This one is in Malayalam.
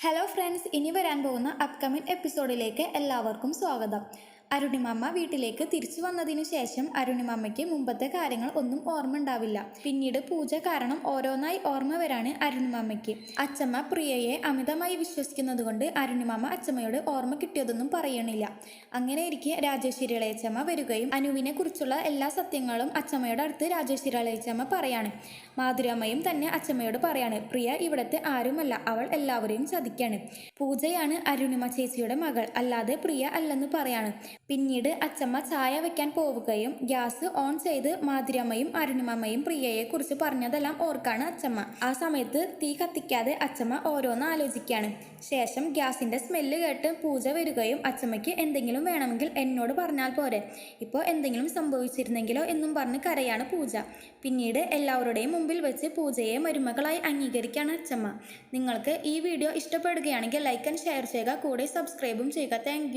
ഹലോ ഫ്രണ്ട്സ് ഇനി വരാൻ പോകുന്ന അപ്കമിംഗ് എപ്പിസോഡിലേക്ക് എല്ലാവർക്കും സ്വാഗതം. അരുണിമമ്മ വീട്ടിലേക്ക് തിരിച്ചു വന്നതിനു ശേഷം അരുണിമമ്മയ്ക്ക് മുമ്പത്തെ കാര്യങ്ങൾ ഒന്നും ഓർമ്മ ഉണ്ടാവില്ല പിന്നീട് പൂജ കാരണം ഓരോന്നായി ഓർമ്മ വരാണ് അരുണിമമ്മയ്ക്ക്. അച്ചമ്മ പ്രിയയെ അമിതമായി വിശ്വസിക്കുന്നത് കൊണ്ട് അരുണിമമ്മ അച്ചമ്മയോട് ഓർമ്മ കിട്ടിയതൊന്നും പറയണില്ല. അങ്ങനെ ഇരിക്കെ രാജേശ്വരി ഇളയച്ചമ്മ വരികയും അനുവിനെ കുറിച്ചുള്ള എല്ലാ സത്യങ്ങളും അച്ചമ്മയുടെ അടുത്ത് രാജേശ്വരി ഇളയച്ചമ്മ പറയാണ്. മാധുരമ്മയും തന്നെ അച്ചമ്മയോട് പറയാണ് പ്രിയ ഇവിടുത്തെ ആരുമല്ല അവൾ എല്ലാവരെയും ചതിക്കാണ്. പൂജയാണ് അരുണിമ ചേച്ചിയുടെ മകൾ അല്ലാതെ പ്രിയ അല്ലെന്ന് പറയാണ്. പിന്നീട് അച്ചമ്മ ചായ വെക്കാൻ പോവുകയും ഗ്യാസ് ഓൺ ചെയ്ത് മാതിരമ്മയും അരുണിമമ്മയും പ്രിയയെ കുറിച്ച് പറഞ്ഞതെല്ലാം ഓർക്കാണ് അച്ചമ്മ. ആ സമയത്ത് തീ കത്തിക്കാതെ അച്ചമ്മ ഓരോന്ന് ആലോചിക്കുകയാണ് ശേഷം ഗ്യാസിന്റെ സ്മെല്ല് കേട്ട് പൂജ വരികയും അച്ചമ്മയ്ക്ക് എന്തെങ്കിലും വേണമെങ്കിൽ എന്നോട് പറഞ്ഞാൽ പോരെ. ഇപ്പോൾ എന്തെങ്കിലും സംഭവിച്ചിരുന്നെങ്കിലോ എന്നും പറഞ്ഞ് കരയാണ് പൂജ. പിന്നീട് എല്ലാവരുടെയും മുമ്പിൽ വെച്ച് പൂജയെ മരുമകളായി അംഗീകരിക്കുകയാണ് അച്ചമ്മ. നിങ്ങൾക്ക് ഈ വീഡിയോ ഇഷ്ടപ്പെടുകയാണെങ്കിൽ ലൈക്ക് ആൻഡ് ഷെയർ ചെയ്യുക. കൂടെ സബ്സ്ക്രൈബും ചെയ്യുക. താങ്ക്